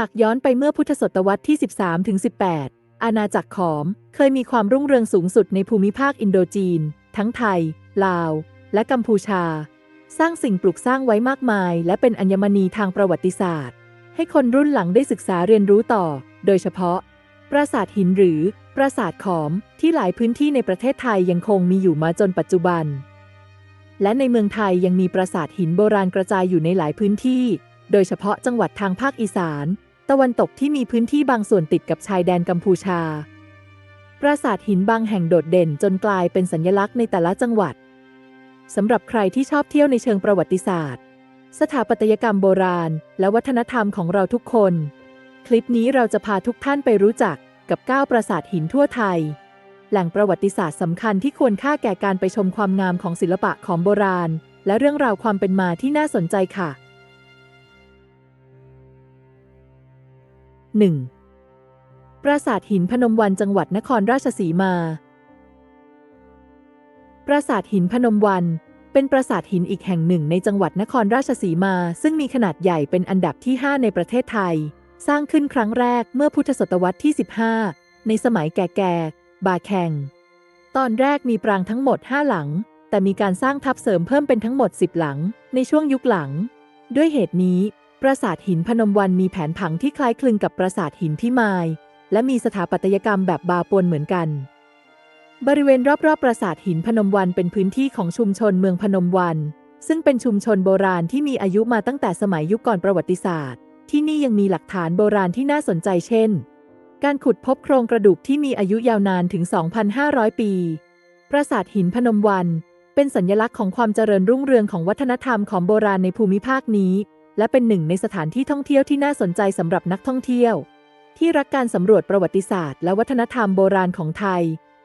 หากย้อนไปเมื่อพุทธศตวรรษที่ 13ถึง18 อาณาจักรขอม เคยมีความรุ่งเรืองสูงสุดในภูมิภาคอินโดจีน ทั้งไทย ลาว และกัมพูชา สร้างสิ่งปลูกสร้างไว้มากมาย และเป็นอัญมณีทางประวัติศาสตร์ ให้คนรุ่นหลังได้ศึกษาเรียนรู้ต่อ โดยเฉพาะ ปราสาทหินหรือ ปราสาทขอม ที่หลายพื้นที่ในประเทศไทยยังคงมีอยู่มาจนปัจจุบัน และในเมืองไทยยังมีปราสาทหินโบราณกระจายอยู่ในหลายพื้นที่ โดยเฉพาะจังหวัดทางภาคอีสาน ตะวันตกที่มีพื้นที่บางส่วนติดกับชายแดนกัมพูชา ปราสาทหินบางแห่งโดดเด่นจนกลายเป็นสัญลักษณ์ในแต่ละจังหวัดสำหรับใครที่ชอบเที่ยวในเชิงประวัติศาสตร์ สถาปัตยกรรมโบราณ และวัฒนธรรมของเราทุกคน คลิปนี้เราจะพาทุกท่านไปรู้จักกับ 9 ปราสาทหินทั่วไทย แหล่งประวัติศาสตร์สำคัญที่ควรค่าแก่การไปชมความงามของศิลปะของโบราณ และเรื่องราวความเป็นมาที่น่าสนใจค่ะ 1. ปราสาทหินพนมวันจังหวัดนครราชสีมา ปราสาทหินพนมวัน เป็นปราสาทหินอีกแห่งหนึ่งในจังหวัดนครราชสีมา ซึ่งมีขนาดใหญ่เป็นอันดับที่ 5 ในประเทศไทย สร้างขึ้นครั้งแรกเมื่อพุทธศตวรรษที่ 15 ในสมัยแก่ๆบาแข่ง ตอนแรกมีปรางทั้งหมด 5 หลัง แต่มีการสร้างทับเสริมเพิ่มเป็นทั้งหมด 10 หลัง ในช่วงยุคหลัง ด้วยเหตุนี้ ราสาทหินพนมวันมีแผนผังที่คล้ายคลึงกับปราสาทหินพิมาย และมีสถาปัตยกรรมแบบบาปวนเหมือนกัน บริเวณรอบๆปราสาทหินพนมวันเป็นพื้นที่ของชุมชนเมืองพนมวัน ซึ่งเป็นชุมชนโบราณที่มีอายุมาตั้งแต่สมัยยุคก่อนประวัติศาสตร์ ที่นี่ยังมีหลักฐานโบราณที่น่าสนใจเช่น การขุดพบโครงกระดูกที่มีอายุยาวนานถึง 2,500 ปี ปราสาทหินพนมวันเป็นสัญลักษณ์ของความเจริญรุ่งเรืองของวัฒนธรรมของโบราณในภูมิภาคนี้ และเป็นหนึ่งในสถานที่ท่องเที่ยวที่น่าสนใจสำหรับนักท่องเที่ยว ที่รักการสำรวจประวัติศาสตร์และวัฒนธรรมโบราณของไทย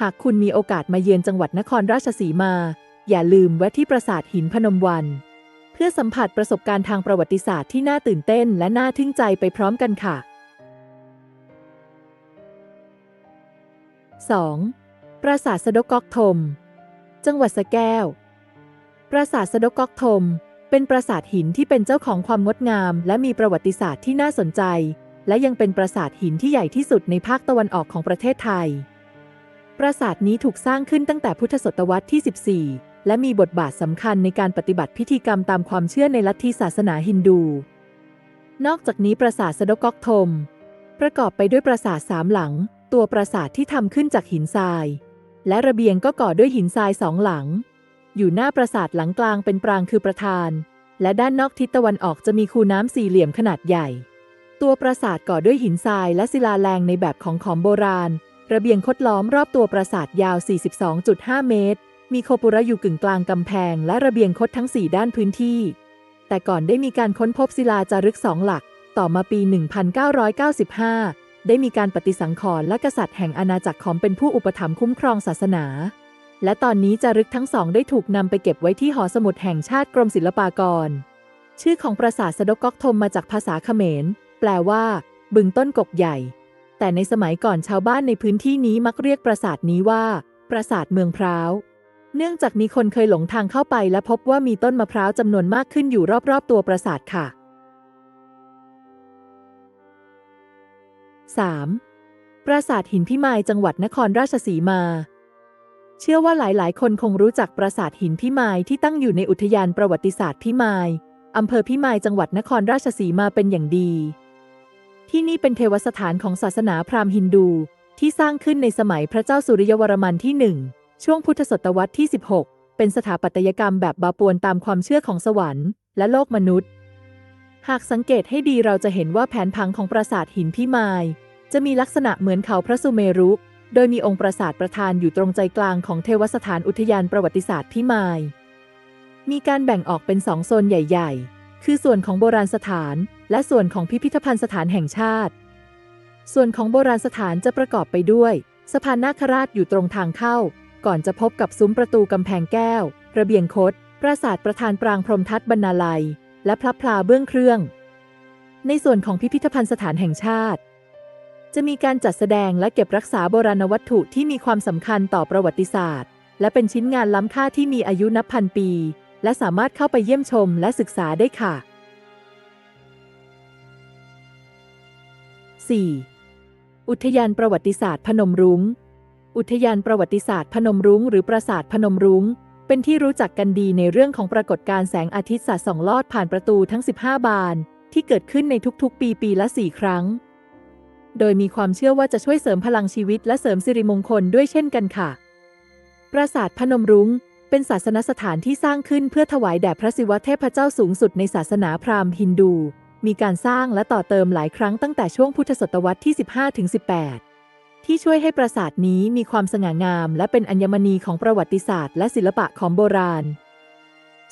หากคุณมีโอกาสมาเยือนจังหวัดนครราชสีมา อย่าลืมแวะที่ปราสาทหินพนมวัน เพื่อสัมผัสประสบการณ์ทางประวัติศาสตร์ที่น่าตื่นเต้นและน่าทึ่งใจไปพร้อมกันค่ะ 2. ปราสาทสะดกกอกทม จังหวัดสะแก้ว ปราสาทสะดกกอกทม เป็นปราสาทหินที่เป็นเจ้าของความงดงาม และมีประวัติศาสตร์ที่น่าสนใจ และยังเป็นปราสาทหินที่ใหญ่ที่สุดในภาคตะวันออกของประเทศไทย ปราสาทนี้ถูกสร้างขึ้นตั้งแต่พุทธศตวรรษที่ 14 และมีบทบาทสำคัญในการปฏิบัติพิธีกรรมตามความเชื่อในลัทธิศาสนาฮินดู นอกจากนี้ปราสาทสะดกอกทม ประกอบไปด้วยปราสาทสามหลัง ตัวปราสาทที่ทำขึ้นจากหินทราย และระเบียงก็ก่อด้วยหินทรายสองหลัง อยู่หน้าปราสาทหลังกลางเป็นปรางคือประธาน และด้านนอกทิศตะวันออกจะมีคูน้ำสี่เหลี่ยมขนาดใหญ่ ตัวปราสาทก่อด้วยหินทรายและศิลาแรงในแบบของขอมโบราณ ระเบียงคดล้อมรอบตัวปราสาทยาว 42.5 เมตร มีโคปุระอยู่กึ่งกลางกำแพง และระเบียงคดทั้ง 4 ด้านพื้นที่ แต่ก่อนได้มีการค้นพบศิลาจารึกสองหลัก ต่อมาปี 1995 ได้มีการปฏิสังขรณ์และกษัตริย์แห่งอาณาจักรขอมเป็นผู้อุปถัมภ์คุ้มครองศาสนา และตอนนี้จารึกทั้งสองได้ถูกนำไปเก็บไว้ที่หอสมุดแห่งชาติกรมศิลปากร ชื่อของปราสาทสะดกก๊อกทมมาจากภาษาเขมร แปลว่า บึงต้นกกใหญ่ แต่ในสมัยก่อนชาวบ้านในพื้นที่นี้มักเรียกปราสาทนี้ว่า ปราสาทเมืองพร้าว เนื่องจากมีคนเคยหลงทางเข้าไป และพบว่ามีต้นมะพร้าวจำนวนมากขึ้นอยู่รอบๆ ตัวปราสาทค่ะ 3. ปราสาทหินพิมายจังหวัดนครราชสีมา เชื่อว่าหลายๆ คนคงรู้จักปราสาทหินพิมายที่ตั้งอยู่ในอุทยานประวัติศาสตร์พิมายอำเภอพิมายจังหวัดนครราชสีมาเป็นอย่างดี ที่นี่เป็นเทวสถานของศาสนาพราหมณ์ฮินดู ที่สร้างขึ้นในสมัยพระเจ้าสุริยวรมันที่หนึ่งช่วงพุทธศตวรรษที่ 16 เป็นสถาปัตยกรรมแบบบาปวนตามความเชื่อของสวรรค์และโลกมนุษย์ หากสังเกตให้ดีเราจะเห็นว่าแผนผังของปราสาทหินพิมาย จะมีลักษณะเหมือนเขาพระสุเมรุ โดยมีองค์ปราสาทประธานอยู่ตรงใจกลางของเทวสถานอุทยานประวัติศาสตร์พิมาย มีการแบ่งออกเป็นสองโซนใหญ่ ๆ คือส่วนของโบราณสถานและส่วนของพิพิธภัณฑ์สถานแห่งชาติ ส่วนของโบราณสถานจะประกอบไปด้วย สะพานนาคราชอยู่ตรงทางเข้า ก่อนจะพบกับซุ้มประตูกำแพงแก้ว ระเบียงคดปราสาทประธานปรางพรมทัตบรรณาลัย และพระพลาเบื้องเครื่อง ในส่วนของพิพิธภัณฑ์สถานแห่งชาติ จะมีการจัดแสดงและเก็บรักษาโบราณวัตถุที่มีความสำคัญต่อประวัติศาสตร์ และเป็นชิ้นงานล้ำค่าที่มีอายุนับพันปี และสามารถเข้าไปเยี่ยมชมและศึกษาได้ค่ะ 4. อุทยานประวัติศาสตร์พนมรุง้ง อุทยานประวัติศาสตร์พนมรุ้ง หรือปราสาทพนมรุง้ง เป็นที่รู้จักกันดีในเรื่องของปรากฏการณ์แสงอาทิตย์สาดส่องลอดผ่านประตูทั้ง 15 บาน ที่เกิดขึ้นในทุกๆ ปีปีละ 4 ครั้ง โดยมีความเชื่อว่าจะช่วยเสริมพลังชีวิตและเสริมสิริมงคลด้วยเช่นกันค่ะ ปราสาทพนมรุง้ง เป็นศาสนสถานที่สร้างขึ้นเพื่อถวายแด่พระศิวะเทพเจ้าสูงสุดในศาสนาพราหมณ์ฮินดู มีการสร้างและต่อเติมหลายครั้งตั้งแต่ช่วงพุทธศตวรรษที่ 15-18 ที่ช่วยให้ปราสาทนี้มีความสง่างาม และเป็นอัญมณีของประวัติศาสตร์ และศิลปะของโบราณ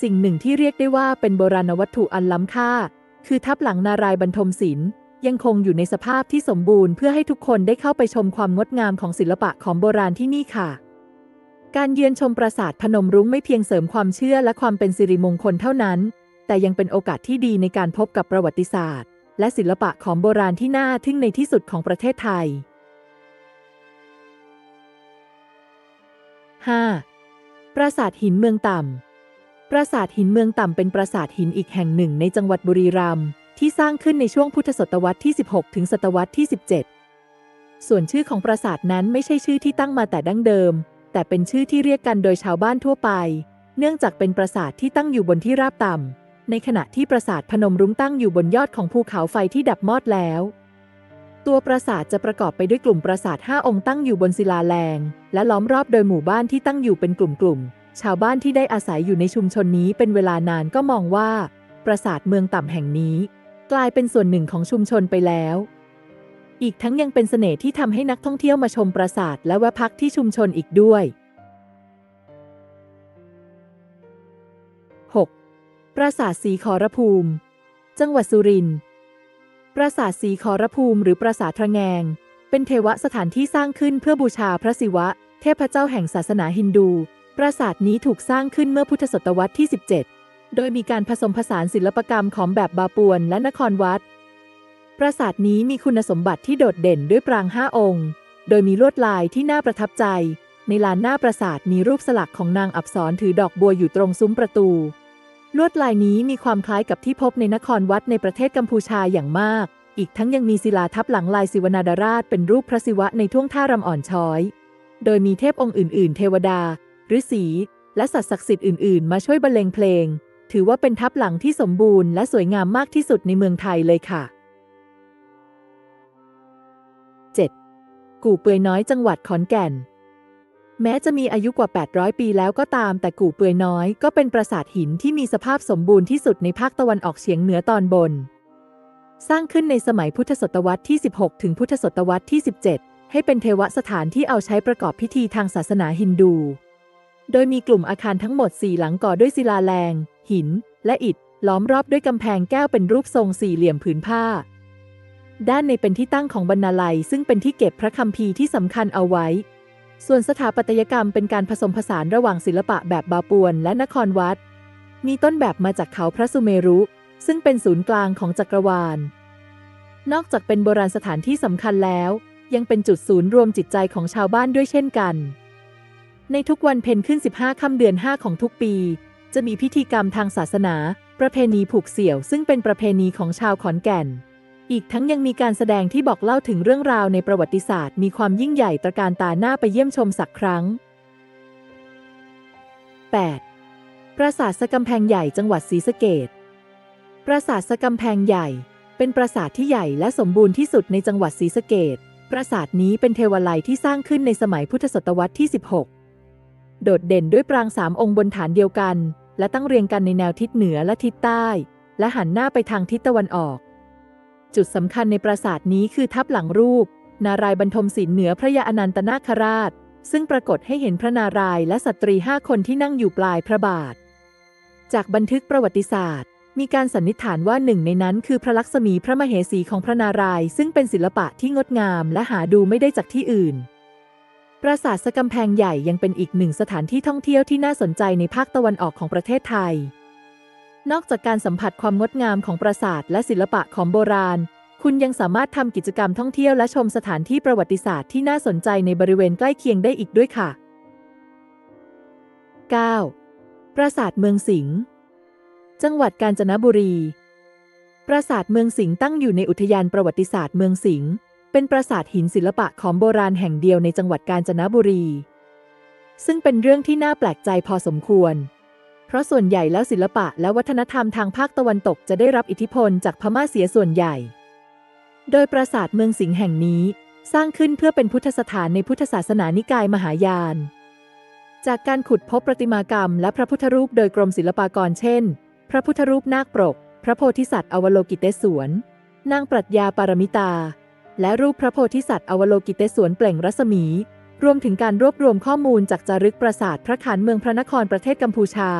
สิ่งหนึ่งที่เรียกได้ว่าเป็นโบราณวัตถุอันล้ำค่า คือทับหลังนารายบรรทมศิลป์ ยังคงอยู่ในสภาพที่สมบูรณ์เพื่อให้ทุกคนได้เข้าไปชมความงดงามของศิลปะของโบราณที่นี่ค่ะ การเยือนชมปราสาทพนมรุ้งไม่เพียงเสริมความเชื่อและความเป็นสิริมงคลเท่านั้น แต่ยังเป็นโอกาสที่ดีในการพบกับประวัติศาสตร์ และศิลปะของโบราณที่น่าทึ่งในที่สุดของประเทศไทย 5. ปราสาทหินเมืองต่ำปราสาทหินเมืองต่ำเป็นปราสาทหินอีกแห่งหนึ่งในจังหวัดบุรีรัมย์ ที่สร้างขึ้นในช่วงพุทธศตวรรษที่ 16 ถึงศตวรรษที่ 17 ส่วนชื่อของปราสาทนั้นไม่ใช่ชื่อที่ตั้งมาแต่ดั้งเดิม แต่เป็นชื่อที่เรียกกันโดยชาวบ้านทั่วไป เนื่องจากเป็นปราสาทที่ตั้งอยู่บนที่ราบต่ำ ในขณะที่ปราสาทพนมรุ้งตั้งอยู่บนยอดของภูเขาไฟที่ดับมอดแล้ว ตัวปราสาทจะประกอบไปด้วยกลุ่มปราสาท5องค์ตั้งอยู่บนศิลาแรง และล้อมรอบโดยหมู่บ้านที่ตั้งอยู่เป็นกลุ่มๆ ชาวบ้านที่ได้อาศัยอยู่ในชุมชนนี้เป็นเวลานานก็มองว่า ปราสาทเมืองต่ำแห่งนี้ กลายเป็นส่วนหนึ่งของชุมชนไปแล้ว อีกทั้งยังเป็นเสน่ห์ที่ทำให้นักท่องเที่ยวมาชมปราสาทและแวะพักที่ชุมชนอีกด้วย 6. ปราสาทสีขอรภูมิ จังหวัดสุรินทร์ปราสาทสีขอรภูมิหรือปราสาททระแงง เป็นเทวสถานที่สร้างขึ้นเพื่อบูชาพระศิวะ เทพเจ้าแห่งศาสนาฮินดู ปราสาทนี้ถูกสร้างขึ้นเมื่อพุทธศตวรรษที่ 17 โดยมีการผสมผสานศิลปกรรมของแบบบาปวนและนครวัด ปราสาทนี้มีคุณสมบัติที่โดดเด่นด้วยปรางห้าองค์ โดยมีลวดลายที่น่าประทับใจ ในลานหน้าปราสาทมีรูปสลักของนางอับสรถือดอกบัวอยู่ตรงซุ้มประตู ลวดลายนี้มีความคล้ายกับที่พบในนครวัดในประเทศกัมพูชาอย่างมาก อีกทั้งยังมีศิลาทับหลังลายศิวนาดาราชเป็นรูปพระศิวะในท่วงท่ารำอ่อนช้อย โดยมีเทพองค์อื่น ๆ เทวดาฤาษีและสัตว์ศักดิ์สิทธิ์อื่น ๆ มาช่วยบรรเลงเพลง ถือว่าเป็นทับหลังที่สมบูรณ์และสวยงามมากที่สุดในเมืองไทยเลยค่ะ 7. กู่เปือยน้อยจังหวัดขอนแก่น แม้จะมีอายุกว่า 800 ปีแล้วก็ตาม แต่กู่เปือยน้อยก็เป็นปราสาทหินที่มีสภาพสมบูรณ์ที่สุดในภาคตะวันออกเฉียงเหนือตอนบน สร้างขึ้นในสมัยพุทธศตวรรษที่ 16 ถึงพุทธศตวรรษที่ 17 ให้เป็นเทวสถานที่เอาใช้ประกอบพิธีทางศาสนาฮินดู โดยมีกลุ่มอาคารทั้งหมด 4 หลังก่อด้วยศิลาแรง หิน และอิฐ ล้อมรอบด้วยกำแพงแก้วเป็นรูปทรงสี่เหลี่ยมผืนผ้า ด้านในเป็นที่ตั้งของบรรณาลัย ซึ่งเป็นที่เก็บพระคัมภีร์ที่สำคัญเอาไว้ ส่วนสถาปัตยกรรมเป็นการผสมผสานระหว่างศิลปะแบบบาปวนและนครวัด มีต้นแบบมาจากเขาพระสุเมรุ ซึ่งเป็นศูนย์กลางของจักรวาล นอกจากเป็นโบราณสถานที่สำคัญแล้ว ยังเป็นจุดศูนย์รวมจิตใจของชาวบ้านด้วยเช่นกันในทุกวันเพ็ญขึ้น 15 ค่ำเดือน 5 ของทุกปี จะมีพิธีกรรมทางศาสนา ประเพณีผูกเสี่ยว ซึ่งเป็นประเพณีของชาวขอนแก่น อีกทั้งยังมีการแสดงที่บอกเล่าถึงเรื่องราวในประวัติศาสตร์ มีความยิ่งใหญ่ตระการตาหน้าไปเยี่ยมชมสักครั้ง 8. ปราสาทสะกำแพงใหญ่จังหวัดศรีสะเกษปราสาทสะกำแพงใหญ่ เป็นปราสาทที่ใหญ่และสมบูรณ์ที่สุดในจังหวัดศรีสะเกษปราสาทนี้เป็นเทวาลัยที่สร้างขึ้นในสมัยพุทธศตวรรษที่ 16 โดดเด่นด้วยปรางสามองค์บนฐานเดียวกัน และตั้งเรียงกันในแนวทิศเหนือและทิศใต้ และหันหน้าไปทางทิศตะวันออก จุดสำคัญในปราสาทนี้คือทับหลังรูป นารายณ์บรรทมศิลป์เหนือพระยาอนันตนาคราช ซึ่งปรากฏให้เห็นพระนารายณ์และสตรีห้าคนที่นั่งอยู่ปลายพระบาท จากบันทึกประวัติศาสตร์ มีการสันนิษฐานว่าหนึ่งในนั้นคือพระลักษมีพระมเหสีของพระนารายณ์ซึ่งเป็นศิลปะที่งดงามและหาดูไม่ได้จากที่อื่น ปราสาทสะกำแพงใหญ่ยังเป็นอีกหนึ่งสถานที่ท่องเที่ยวที่น่าสนใจในภาคตะวันออกของประเทศไทย นอกจากการสัมผัสความงดงามของปราสาทและศิลปะของโบราณ คุณยังสามารถทำกิจกรรมท่องเที่ยวและชมสถานที่ประวัติศาสตร์ที่น่าสนใจในบริเวณใกล้เคียงได้อีกด้วยค่ะ 9. ปราสาทเมืองสิงห์ จังหวัดกาญจนบุรีปปราสาทเมืองสิงห์ตั้งอยู่ในอุทยานประวัติศาสตร์เมืองสิงห์ เป็นปราสาทหินศิลปะของโบราณแห่งเดียวในจังหวัดกาญจนบุรี ซึ่งเป็นเรื่องที่น่าแปลกใจพอสมควร เพราะส่วนใหญ่แล้วศิลปะและวัฒนธรรมทางภาคตะวันตกจะได้รับอิทธิพลจากพม่าเสียส่วนใหญ่ โดยปราสาทเมืองสิงห์แห่งนี้สร้างขึ้นเพื่อเป็นพุทธสถานในพุทธศาสนานิกายมหายาน จากการขุดพบประติมากรรม และพระพุทธรูปโดยกรมศิลปากรเช่น พระพุทธรูปนาคปรก พระโพธิสัตว์อวโลกิเตศวรนางปรัชญาปารมิตา และรูปพระโพธิสัตว์อวโลกิเตศวรเปล่งรัศมี รวมถึงการรวบรวมข้อมูลจากจารึกปราสาทพระขานเมืองพระนครประเทศกัมพูชา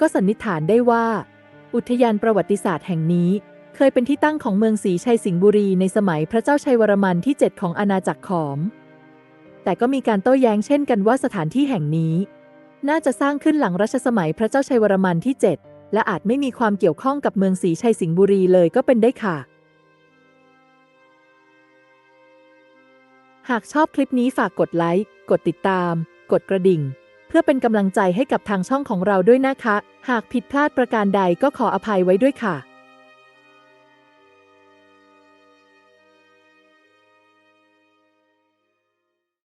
ก็สันนิษฐานได้ว่า อุทยานประวัติศาสตร์แห่งนี้ เคยเป็นที่ตั้งของเมืองศรีชัยสิงห์บุรีในสมัยพระเจ้าชัยวรมันที่ 7 ของอาณาจักรขอม แต่ก็มีการโต้แย้งเช่นกันว่าสถานที่แห่งนี้ น่าจะสร้างขึ้นหลังรัชสมัยพระเจ้าชัยวรมันที่ 7 และอาจไม่มีความเกี่ยวข้องกับเมืองศรีชัยสิงห์บุรีเลยก็เป็นได้ค่ะ หากชอบคลิปนี้ฝากกดไลค์ กดติดตาม กดกระดิ่ง เพื่อเป็นกำลังใจให้กับทางช่องของเราด้วยนะคะ หากผิดพลาดประการใดก็ขออภัยไว้ด้วยค่ะ